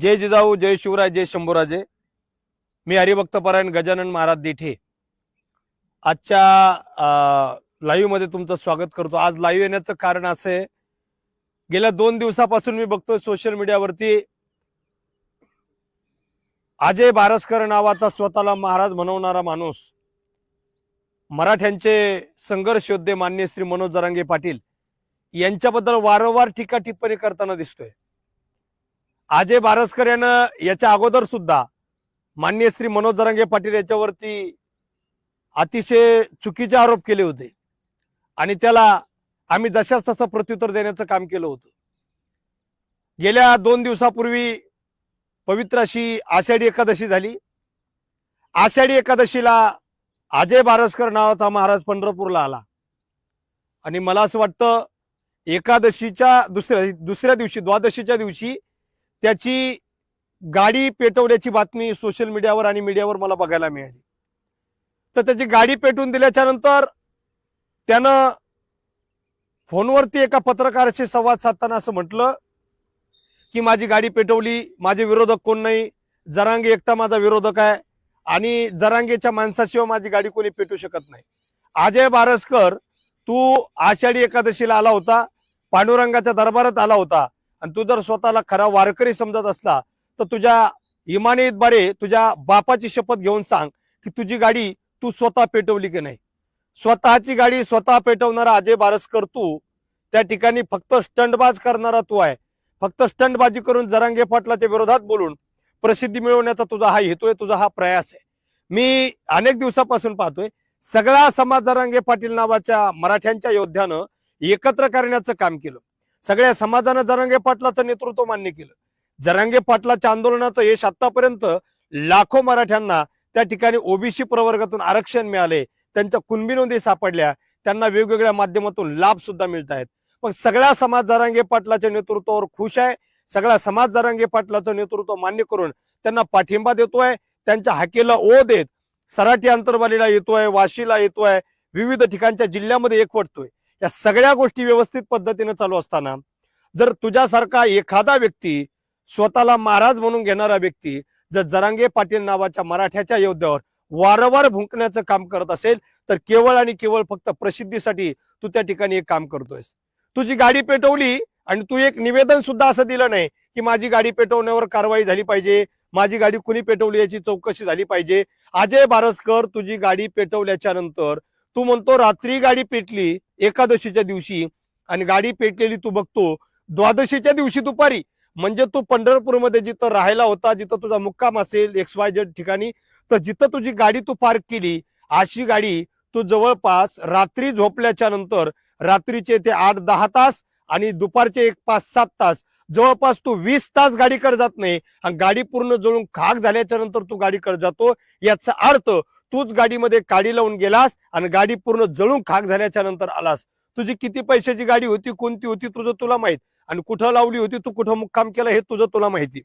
जय जिजाऊ जय शिवराय जय शंभूराजे. मी हरिभक्त परायण गजानन महाराज दिठे. आजच्या लाईव्हमध्ये तुमचं स्वागत करतो. आज लाईव्ह येण्याचं कारण असं आहे गेल्या दोन दिवसापासून मी बघतोय सोशल मीडियावरती अजय बारसकर नावाचा स्वतःला महाराज म्हणवणारा माणूस मराठ्यांचे संघर्ष योद्धे मान्य श्री मनोज जरांगे पाटील यांच्याबद्दल वारंवार टीका टिप्पणी करताना दिसतोय. अजय बारसकर यानं याच्या अगोदर सुद्धा मान्य श्री मनोज जरांगे पाटील याच्यावरती अतिशय चुकीचे आरोप केले होते. आणि त्याला आम्ही जशाच तसं प्रत्युत्तर देण्याचं काम केलं होतं. गेल्या दोन दिवसापूर्वी पवित्र अशी आषाढी एकादशी झाली. आषाढी एकादशीला अजय बारसकर नावाचा महाराज पंढरपूरला आला. आणि मला असं वाटतं एकादशीच्या दुसऱ्या दुसऱ्या दिवशी द्वादशीच्या दिवशी त्याची गाडी पेटवल्याची बातमी सोशल मीडियावर आणि मीडियावर मला बघायला मिळाली. तर त्याची गाडी पेटवून दिल्याच्या नंतर त्यानं फोनवरती एका पत्रकाराशी संवाद साधताना असं म्हटलं की माझी गाडी पेटवली माझे विरोधक कोण नाही जरांगे एकटा माझा विरोधक आहे आणि जरांगेच्या माणसाशिवाय माझी गाडी कोणी पेटू शकत नाही. अजय बारसकर तू आषाढी एकादशीला आला होता पांडुरंगाच्या दरबारात आला होता आणि तू जर स्वतःला खरा वारकरी समजत असला तर तुझ्या इमानीद्वारे तुझ्या बापाची शपथ घेऊन सांग की तुझी गाडी तू स्वतः पेटवली की नाही. स्वतःची गाडी स्वतः पेटवणारा अजय बारसकर तू त्या ठिकाणी फक्त स्टंटबाज करणारा तू आहे. फक्त स्टंटबाजी करून जरांगे पाटलाच्या विरोधात बोलून प्रसिद्धी मिळवण्याचा तुझा हा हेतू आहे तुझा हा प्रयास आहे. मी अनेक दिवसापासून पाहतोय सगळा समाज जरांगे पाटील नावाच्या मराठ्यांच्या योद्ध्यानं एकत्र करण्याचं काम केलं. सगळ्या समाजानं जरांगे पाटलाचं नेतृत्व मान्य केलं. जरांगे पाटलाच्या आंदोलनाचं यश आतापर्यंत लाखो मराठ्यांना त्या ठिकाणी ओबीसी प्रवर्गातून आरक्षण मिळाले. त्यांच्या कुणबी नोंदी सापडल्या. त्यांना वेगवेगळ्या माध्यमातून लाभ सुद्धा मिळत आहेत. पण सगळ्या समाज जरांगे पाटलाच्या नेतृत्वावर खुश आहे? सगळा समाज जरांगे पाटलाचं नेतृत्व मान्य करून त्यांना पाठिंबा देतोय? त्यांच्या हाकेला ओ देत सराठी अंतरवालीला येतोय वाशीला येतोय विविध ठिकाणच्या जिल्ह्यामध्ये एकवटतोय. या सगळ्या गोष्टी व्यवस्थित पद्धतीने चालू असताना जर तुझ्यासारखा एखादा व्यक्ती स्वतःला महाराज म्हणून घेणारा व्यक्ती जर जरांगे पाटील नावाच्या मराठ्याच्या योद्ध्यावर वारंवार भुंकण्याचं काम करत असेल तर केवळ आणि केवळ फक्त प्रसिद्धीसाठी तू त्या ठिकाणी एक काम करतोयस. तुझी गाडी पेटवली आणि तू एक निवेदन सुद्धा असं दिलं नाही की माझी गाडी पेटवण्यावर कारवाई झाली पाहिजे माझी गाडी कुणी पेटवली याची चौकशी झाली पाहिजे. अजय बारसकर तुझी गाडी पेटवल्याच्या नंतर तू म्हणतो रात्री गाडी पेटली एकादशीच्या दिवशी आणि गाडी पेटलेली तू बघतो द्वादशीच्या दिवशी दुपारी. म्हणजे तू पंढरपूरमध्ये जिथं राहायला होता जिथं तुझा मुक्काम असेल एक्स वाय झेड ठिकाणी तर जिथं तुझी गाडी तू पार्क केली अशी गाडी तू जवळपास रात्री झोपल्याच्या नंतर रात्रीचे ते आठ दहा तास आणि दुपारचे एक पाच सात तास जवळपास तू वीस तास गाडीकडे जात नाही. आणि गाडी पूर्ण जळून खाक झाल्याच्यानंतर तू गाडीकडे जातो याचा अर्थ तूच गाडीमध्ये काडी लावून गेलास आणि गाडी पूर्ण जळून खाक झाल्याच्यानंतर आलास. तुझी किती पैशाची गाडी होती कोणती होती तुझं तुला माहीत. आणि कुठं लावली होती तू कुठं मुक्काम केलं हे तुझं तुला माहिती.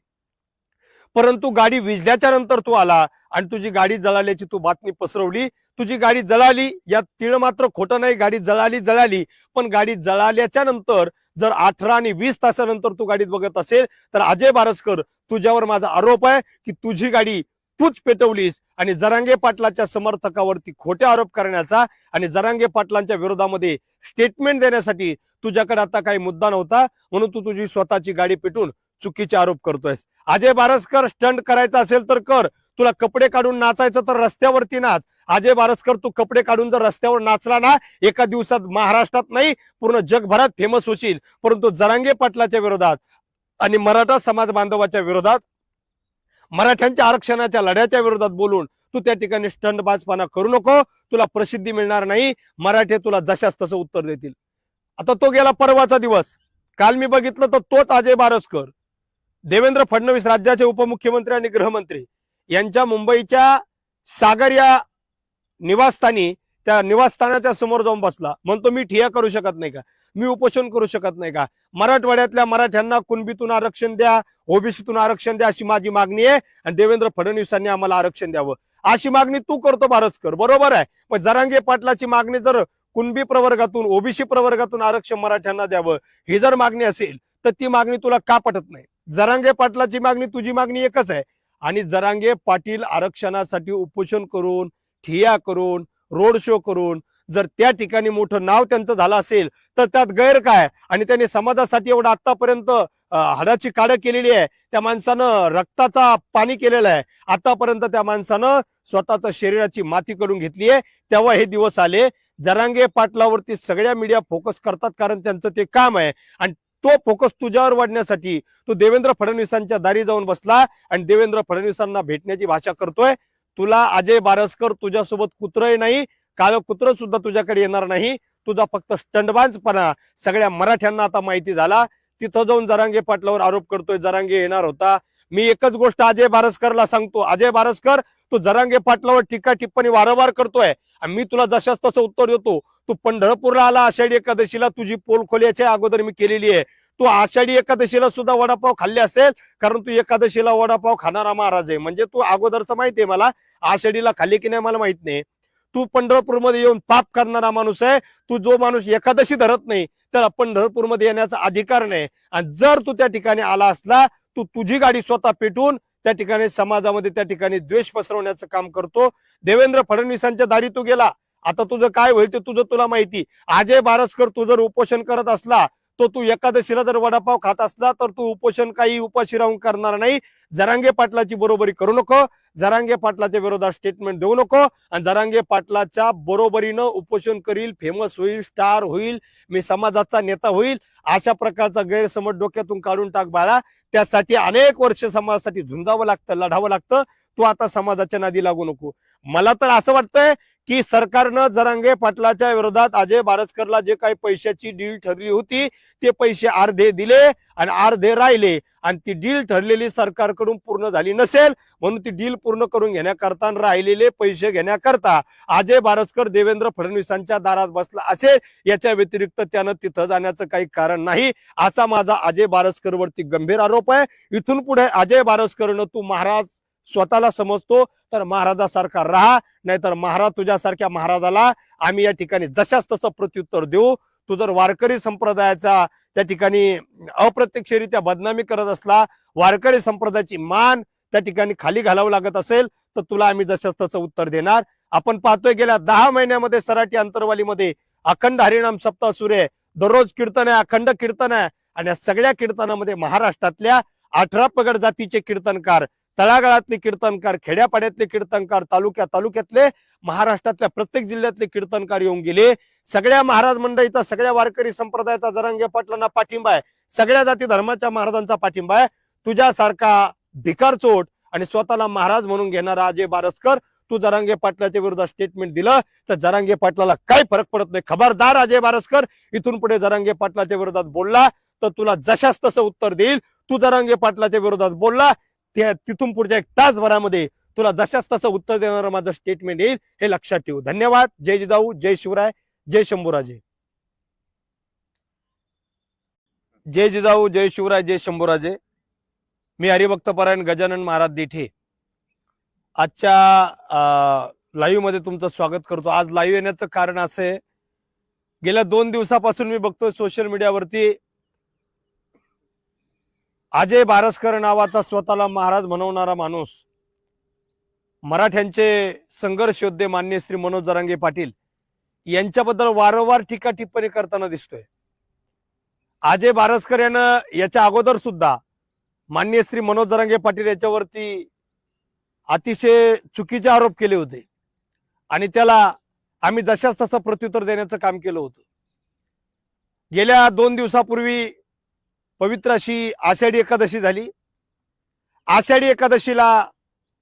परंतु गाडी विजल्याच्या नंतर तू आला आणि तुझी गाडी जळाल्याची तू बातमी पसरवली. तुझी गाडी जळाली यात तिळ मात्र खोटं नाही. गाडी जळाली जळाली. पण गाडी जळाल्याच्या नंतर जर अठरा आणि वीस तासानंतर तू गाडीत बघत असेल तर अजय बारसकर तुझ्यावर माझा आरोप आहे की तुझी गाडी तूच पेटवलीस आणि जरांगे पाटलाच्या समर्थकावरती खोटे आरोप करण्याचा आणि जरांगे पाटलांच्या विरोधामध्ये स्टेटमेंट देण्यासाठी तुझ्याकडे आता काही मुद्दा नव्हता म्हणून तू तुझी स्वतःची गाडी पेटून चुकीचे आरोप करतोयस. अजय बारसकर स्टंट करायचा असेल तर कर. तुला कपडे काढून नाचायचं तर रस्त्यावरती नाच. अजय बारसकर तू कपडे काढून जर रस्त्यावर नाचला ना एका दिवसात महाराष्ट्रात नाही पूर्ण जगभरात फेमस होशील. परंतु जरांगे पाटलाच्या विरोधात आणि मराठा समाज बांधवाच्या विरोधात मराठ्यांच्या आरक्षणाच्या लढ्याच्या विरोधात बोलून तू त्या ठिकाणी स्टंडबाजपणा करू नको तुला प्रसिद्धी मिळणार नाही मराठे तुला जशास तसं उत्तर देतील. आता तो गेला परवाचा दिवस. काल मी बघितलं तर तोच अजय बारसकर देवेंद्र फडणवीस राज्याचे उपमुख्यमंत्री आणि गृहमंत्री. यांच्या मुंबईच्या सागर या निवासस्थानी त्या निवासस्थानाच्या समोर जाऊन बसला. म्हणतो मी ठिया करू शकत नाही का? मी उपोषण करू शकत नाही का? मराठवाड्यातल्या मराठ्यांना कुणबीतून आरक्षण द्या ओबीसीतून आरक्षण द्या अशी माझी मागणी आहे. आणि देवेंद्र फडणवीसांनी आम्हाला आरक्षण द्यावं. अशी मागणी तू करतो बारसकर बरोबर आहे? पण जरांगे पाटलाची मागणी जर कुणबी प्रवर्गातून ओबीसी प्रवर्गातून आरक्षण मराठ्यांना द्यावं ही जर मागणी असेल तर ती मागणी तुला का पटत नाही? जरांगे पाटलाची मागणी तुझी मागणी एकच आहे. आणि जरांगे पाटील आरक्षणासाठी उपोषण करून ठिया करून रोड शो करून जर त्या ठिकाणी मोठं नाव त्यांचं झालं असेल तर त्यात गैर काय? आणि त्यांनी समाजासाठी एवढं आतापर्यंत हाडाची काढं केलेली आहे. त्या माणसानं रक्ताचा पाणी केलेलं आहे. आतापर्यंत त्या माणसानं स्वतःच्या शरीराची माती करून घेतली आहे. तेव्हा हे दिवस आले. जरांगे पाटलावरती सगळ्या मीडिया फोकस करतात कारण त्यांचं ते काम आहे. आणि तो फोकस तुझ्यावर वाढण्यासाठी तो देवेंद्र फडणवीसांच्या दारी जाऊन बसला आणि देवेंद्र फडणवीसांना भेटण्याची भाषा करतोय. तुला अजय बारसकर तुझ्यासोबत कुत्रही नाही. काळ कुत्र सुद्धा तुझ्याकडे येणार नाही. तुझा फक्त स्टंडबाजपणा सगळ्या मराठ्यांना आता माहिती झाला. तिथं जाऊन जरांगे पाटलावर आरोप करतोय जरांगे येणार होता. मी एकच गोष्ट अजय बारसकरला सांगतो. अजय बारसकर तू जरांगे पाटलावर टीका टिप्पणी वारंवार करतोय. आणि मी तुला जशाच तसं उत्तर देतो. तू पंढरपूरला आला आषाढी एकादशीला तुझी पोल खोल्याच्या अगोदर मी केलेली आहे. तू आषाढी एकादशीला सुद्धा वडापाव खाल्ले असेल कारण तू एकादशीला वडापाव खाणारा महाराज आहे. म्हणजे तू अगोदरचं माहितीये मला. आषाढीला खाल्ली की नाही मला माहीत नाही. तू पंढरपूरमध्ये येऊन पाप करणारा माणूस आहे. तू जो माणूस एकादशी धरत नाही त्याला पंढरपूरमध्ये येण्याचा अधिकार नाही. आणि जर तू त्या ठिकाणी आला असला तू तुझी गाडी स्वतः पेटून त्या ठिकाणी समाजामध्ये त्या ठिकाणी द्वेष पसरवण्याचं काम करतो. देवेंद्र फडणवीसांच्या दारी तू गेला. आता तुझं काय होईल ते तुझं तुला माहिती. अजय बारसकर तू जर उपोषण करत असला तो तू एकादशीला जर वडापाव खात असला तर तू उपोषण काही उपाशी राहून करणार नाही. जरांगे पाटलाची बरोबरी करू नको. जरांगे पाटलाच्या विरोधात स्टेटमेंट देऊ नको आणि जरांगे पाटलाच्या बरोबरीनं उपोषण करील फेमस होईल स्टार होईल मी समाजाचा नेता होईल अशा प्रकारचा गैरसमज डोक्यातून काढून टाक बाळा. त्यासाठी अनेक वर्ष समाजासाठी झुंजावं लागतं लढावं लागतं. तू आता समाजाच्या नादी लागू नको. मला तर असं वाटतंय की सरकारनं जरांगे पाटलाच्या विरोधात अजय बारसकरला जे काही पैशाची डील ठरली होती ते पैसे अर्धे दिले आणि अर्धे राहिले. आणि ती डील ठरलेली सरकारकडून पूर्ण झाली नसेल म्हणून ती डील पूर्ण करून घेण्याकरता राहिलेले पैसे घेण्याकरता अजय बारसकर देवेंद्र फडणवीसांच्या दारात बसला असेल याच्या व्यतिरिक्त त्यानं तिथं जाण्याचं काही कारण नाही असा माझा अजय बारसकर वरती गंभीर आरोप आहे. इथून पुढे अजय बारसकरनं तू महाराज स्वतःला समजतो तर महाराजासारखा राहा नाहीतर महाराज तुझ्यासारख्या महाराजाला आम्ही या ठिकाणी जशाच तसं प्रत्युत्तर देऊ. तू जर वारकरी संप्रदायाचा त्या ठिकाणी अप्रत्यक्षरित्या बदनामी करत असला वारकरी संप्रदायाची मान त्या ठिकाणी खाली घालावं लागत असेल तर तुला आम्ही जशाच तसं उत्तर देणार. आपण पाहतोय गेल्या दहा महिन्यामध्ये सराटी अंतरवालीमध्ये अखंड हरिणाम सप्ताह सुरू आहे. दररोज कीर्तन आहे अखंड कीर्तन आहे. आणि या सगळ्या कीर्तनामध्ये महाराष्ट्रातल्या अठरा पगड जातीचे कीर्तनकार तळागाळातले कीर्तनकार खेड्यापाड्यातले कीर्तनकार तालुक्या तालुक्यातले महाराष्ट्रातल्या प्रत्येक जिल्ह्यातले कीर्तनकार येऊन गेले. सगळ्या महाराज मंडळीचा सगळ्या वारकरी संप्रदायाचा जरांगे पाटलांना पाठिंबा आहे. सगळ्या जाती धर्माच्या महाराजांचा पाठिंबा आहे. तुझ्यासारखा भिकार चोट आणि स्वतःला महाराज म्हणून घेणारा अजय बारसकर तू जरांगे पाटलाच्या विरोधात स्टेटमेंट दिलं तर जरांगे पाटलाला काही फरक पडत नाही. खबरदार अजय बारसकर इथून पुढे जरांगे पाटलाच्या विरोधात बोलला तर तुला जशास तसं उत्तर देईल. तू जरांगे पाटलाच्या विरोधात बोलला त्या तिथून पुढच्या एक तासभरामध्ये तुला जशाच तसं उत्तर देणारं माझं स्टेटमेंट येईल हे लक्षात ठेवू. धन्यवाद. जय जिजाऊ जय शिवराय जय शंभूराजे. जय जिजाऊ जय शिवराय जय शंभूराजे. मी हरिभक्त परायण गजानन महाराज देठे. आजच्या लाईव्हमध्ये तुमचं स्वागत करतो. आज लाईव्ह येण्याचं कारण असं आहे. गेल्या दोन दिवसापासून मी बघतोय सोशल मीडियावरती अजय बारसकर नावाचा स्वतःला महाराज म्हणवणारा माणूस मराठ्यांचे संघर्ष योद्धे मान्य श्री मनोज जरांगे पाटील यांच्याबद्दल वारंवार टीका टिप्पणी करताना दिसतोय. अजय बारसकर यानं याच्या अगोदर सुद्धा मान्य श्री मनोज जरांगे पाटील याच्यावरती अतिशय चुकीचे आरोप केले होते आणि त्याला आम्ही जशाच तसं प्रत्युत्तर देण्याचं काम केलं होतं. गेल्या दोन दिवसापूर्वी पवित्र अशी आषाढी एकादशी झाली. आषाढी एकादशीला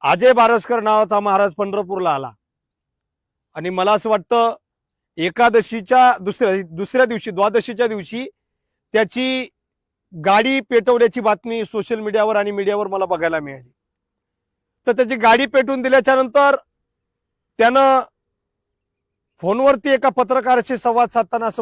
अजय बारसकर नावाचा महाराज पंढरपूरला आला. आणि मला असं वाटतं एकादशीच्या दुसऱ्या दुसऱ्या दिवशी द्वादशीच्या दिवशी त्याची गाडी पेटवण्याची बातमी सोशल मीडियावर आणि मीडियावर मला बघायला मिळाली. तर त्याची गाडी पेटवून दिल्याच्या नंतर त्यानं फोनवरती एका पत्रकाराशी संवाद साधताना असं